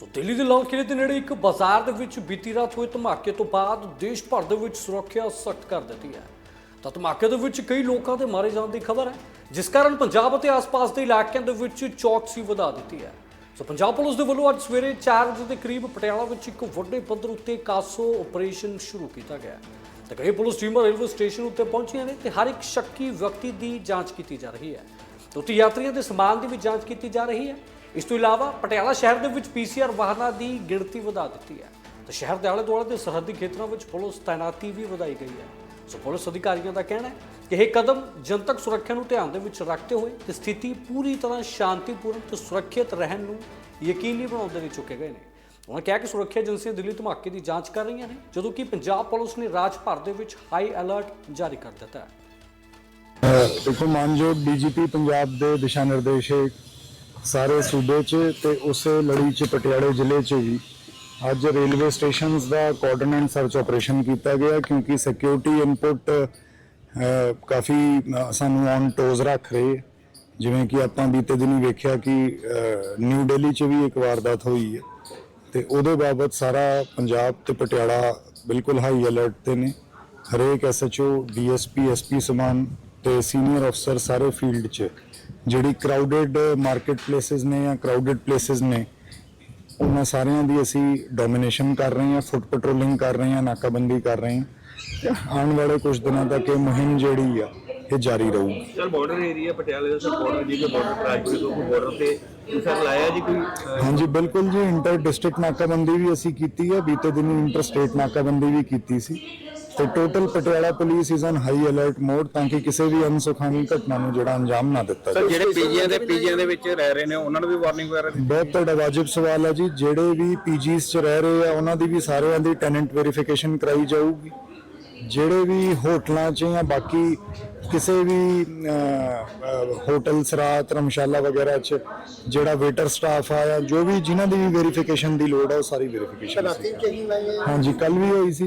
ਸੋ ਦਿੱਲੀ ਦੇ ਲਾਲ ਕਿਲੇ ਦੇ ਨੇੜੇ ਇੱਕ ਬਾਜ਼ਾਰ ਦੇ ਵਿੱਚ ਬੀਤੀ ਰਾਤ ਹੋਏ ਧਮਾਕੇ ਤੋਂ ਬਾਅਦ ਦੇਸ਼ ਭਰ ਦੇ ਵਿੱਚ ਸੁਰੱਖਿਆ ਸਖਤ ਕਰ ਦਿੱਤੀ ਹੈ। ਤਾਂ ਧਮਾਕੇ ਦੇ ਵਿੱਚ ਕਈ ਲੋਕਾਂ ਦੇ ਮਾਰੇ ਜਾਣ ਦੀ ਖਬਰ ਹੈ, ਜਿਸ ਕਾਰਨ ਪੰਜਾਬ ਅਤੇ ਆਸ-ਪਾਸ ਦੇ ਇਲਾਕਿਆਂ ਦੇ ਵਿੱਚ ਚੌਕਸੀ ਵਧਾ ਦਿੱਤੀ ਹੈ। ਸੋ ਪੰਜਾਬ ਪੁਲਿਸ ਦੇ ਵੱਲੋਂ ਅੱਜ ਸਵੇਰੇ 4 ਵਜੇ ਦੇ ਕਰੀਬ ਪਟਿਆਲਾ ਵਿੱਚ ਇੱਕ ਵੱਡੇ ਪੱਧਰ ਉੱਤੇ ਕਾਸੋ ਆਪਰੇਸ਼ਨ ਸ਼ੁਰੂ ਕੀਤਾ ਗਿਆ ਹੈ। ਤੇ ਕਈ ਪੁਲਿਸ ਟੀਮਾਂ ਰੇਲਵੇ ਸਟੇਸ਼ਨ ਉੱਤੇ ਪਹੁੰਚੀਆਂ ਨੇ ਤੇ ਹਰ ਇੱਕ ਸ਼ੱਕੀ ਵਿਅਕਤੀ ਦੀ ਜਾਂਚ ਕੀਤੀ ਜਾ ਰਹੀ ਹੈ। ਤੇ ਉੱਥੇ ਯਾਤਰੀਆਂ ਦੇ ਸਮਾਨ ਦੀ ਵੀ ਜਾਂਚ ਕੀਤੀ ਜਾ ਰਹੀ ਹੈ। ਇਸ ਤੋਂ ਇਲਾਵਾ ਪਟਿਆਲਾ ਸ਼ਹਿਰ ਦੇ ਵਿੱਚ ਪੀਸੀਆਰ ਵਾਹਨਾਂ ਦੀ ਗਿਣਤੀ ਵਧਾ ਦਿੱਤੀ ਹੈ ਤੇ ਸ਼ਹਿਰ ਦੇ ਆਲੇ ਦੁਆਲੇ ਦੇ ਸਰਹੱਦੀ ਖੇਤਰਾਂ ਵਿੱਚ ਪੁਲਿਸ ਤਾਇਨਾਤੀ ਵੀ ਵਧਾਈ ਗਈ ਹੈ। ਸੋ ਪੁਲਿਸ ਅਧਿਕਾਰੀਆਂ ਦਾ ਕਹਿਣਾ ਹੈ ਕਿ ਇਹ ਕਦਮ ਜਨਤਕ ਸੁਰੱਖਿਆ ਨੂੰ ਧਿਆਨ ਦੇ ਵਿੱਚ ਰੱਖਦੇ ਹੋਏ ਤੇ ਸਥਿਤੀ ਪੂਰੀ ਤਰ੍ਹਾਂ ਸ਼ਾਂਤੀਪੂਰਨ ਤੇ ਸੁਰੱਖਿਅਤ ਰਹਿਣ ਨੂੰ ਯਕੀਨੀ ਬਣਾਉਣ ਦੇ ਲਈ ਚੁੱਕੇ ਗਏ ਨੇ। ਉਹਨਾਂ ਕਿਹਾ ਕਿ ਸੁਰੱਖਿਆ ਏਜੰਸੀਆਂ ਦਿੱਲੀ ਧਮਾਕੇ ਦੀ ਜਾਂਚ ਕਰ ਰਹੀਆਂ ਨੇ, ਜਦੋਂ ਕਿ ਪੰਜਾਬ ਪੁਲਿਸ ਨੇ ਰਾਜ ਭਰ ਦੇ ਵਿੱਚ ਹਾਈ ਅਲਰਟ ਜਾਰੀ ਕਰ ਦਿੱਤਾ ਹੈ। ਅਹ ਦੇਖੋ ਮਾਨਯੋਗ ਡੀਜੀਪੀ ਪੰਜਾਬ ਦੇ ਦਿਸ਼ਾ ਨਿਰਦੇਸ਼ ਸਾਰੇ ਸੂਬੇ 'ਚ ਤੇ ਉਸੇ ਲੜੀ 'ਚ, ਪਟਿਆਲੇ ਜ਼ਿਲ੍ਹੇ 'ਚ ਵੀ ਅੱਜ ਰੇਲਵੇ ਸਟੇਸ਼ਨਸ ਦਾ ਕੋਆਰਡੀਨੇਟ ਸਰਚ ਆਪਰੇਸ਼ਨ ਕੀਤਾ ਗਿਆ ਕਿਉਂਕਿ ਸਿਕਿਉਰਿਟੀ ਇਨਪੁਟ ਕਾਫੀ ਸਾਨੂੰ ਔਨ ਟੋਜ਼ ਰੱਖ ਰਹੇ ਜਿਵੇਂ ਕਿ ਆਪਾਂ ਬੀਤੇ ਦਿਨੀ ਵੇਖਿਆ ਕਿ ਨਿਊ ਦਿੱਲੀ 'ਚ ਵੀ ਇੱਕ ਵਾਰਦਾਤ ਹੋਈ ਹੈ ਤੇ ਉਹਦੇ ਬਾਬਤ ਸਾਰਾ ਪੰਜਾਬ ਤੇ ਪਟਿਆਲਾ ਬਿਲਕੁਲ ਹਾਈ ਅਲਰਟ ਤੇ ਨੇ। ਹਰੇਕ ਐਸਐਚਓ ਡੀਐਸਪੀ ਐਸਪੀ ਸਮਾਨ ਤੇ ਸੀਨੀਅਰ ਅਫਸਰ ਸਾਰੇ ਫੀਲਡ 'ਚ ਜਿਹੜੀ ਕਰਾਊਡਡ ਮਾਰਕੀਟ ਪਲੇਸਿਸ ਨੇ ਜਾਂ ਕਰਾਊਡਡ ਪਲੇਸਿਸ ਨੇ ਉਹਨਾਂ ਸਾਰਿਆਂ ਦੀ ਅਸੀਂ ਡੋਮੀਨੇਸ਼ਨ ਕਰ ਰਹੇ ਹਾਂ ਫੁੱਟ ਪੈਟਰੋਲਿੰਗ ਕਰ ਰਹੇ ਹਾਂ ਨਾਕਾਬੰਦੀ ਕਰ ਰਹੇ ਹਾਂ। ਆਉਣ ਵਾਲੇ ਕੁਝ ਦਿਨਾਂ ਤੱਕ ਇਹ ਮੁਹਿੰਮ ਜਿਹੜੀ ਆ ਇਹ ਜਾਰੀ ਰਹੂਗੀ। ਸਰ ਬਾਰਡਰ ਏਰੀਆ ਪਟਿਆਲੇ ਦਾ ਸਰ ਬਾਰਡਰ ਜੀ ਦੇ ਬਾਰਡਰ ਰਾਜਪੁਰ ਤੋਂ ਬਾਰਡਰ ਤੇ ਸਰ ਲਾਇਆ ਜੀ ਕੋਈ ਹਾਂਜੀ ਬਿਲਕੁਲ ਜੀ ਇੰਟਰ ਡਿਸਟ੍ਰਿਕਟ ਨਾਕਾਬੰਦੀ ਵੀ ਅਸੀਂ ਕੀਤੀ ਹੈ ਬੀਤੇ ਦਿਨੀ ਇੰਟਰ ਸਟੇਟ ਨਾਕਾਬੰਦੀ ਵੀ ਕੀਤੀ ਸੀ। ਤੇ total Patiala police is on high alert mode ਤਾਂ ਕਿ ਕਿਸੇ ਵੀ ਅਨਸੁਖਾਵੀ ਘਟਨਾ ਨੂੰ ਜਿਹੜਾ ਅੰਜਾਮ ਨਾ ਦਿੱਤਾ ਸਰ ਜਾਵੇ। ਜਿਹੜੇ ਪੀਜੀਆਂ ਦੇ ਪੀਜੀਆਂ ਦੇ ਵਿੱਚ ਰਹਿ ਰਹੇ ਨੇ ਉਹਨਾਂ ਨੂੰ ਵੀ ਵਾਰਨਿੰਗ ਵਗੈਰਾ ਦਿੱਤੀ? ਬਹੁਤ ਤੁਹਾਡਾ ਵਾਜਬ ਸਵਾਲ ਹੈ ਜੀ। ਜਿਹੜੇ ਵੀ ਪੀਜੀਸ ਚ ਰਹਿ ਰਹੇ ਆ ਉਹਨਾਂ ਦੀ ਵੀ ਸਾਰਿਆਂ ਦੀ ਟੈਨੈਂਟ ਵੈਰੀਫਿਕੇਸ਼ਨ ਕਰਾਈ ਜਾਊਗੀ। ਜਿਹੜੇ ਵੀ ਹੋਟਲਾਂ 'ਚ ਜਾਂ ਬਾਕੀ ਕਿਸੇ ਵੀ ਹੋਟਲ ਸਰਾ ਧਰਮਸ਼ਾਲਾ ਵਗੈਰਾ 'ਚ ਜਿਹੜਾ ਵੇਟਰ ਸਟਾਫ ਆ ਜਾਂ ਜੋ ਵੀ ਜਿਨ੍ਹਾਂ ਦੀ ਵੀ ਵੈਰੀਫਿਕੇਸ਼ਨ ਦੀ ਲੋੜ ਆ ਉਹ ਸਾਰੀ ਵੈਰੀਫਿਕੇਸ਼ਨ ਹਾਂਜੀ ਕੱਲ ਵੀ ਹੋਈ ਸੀ।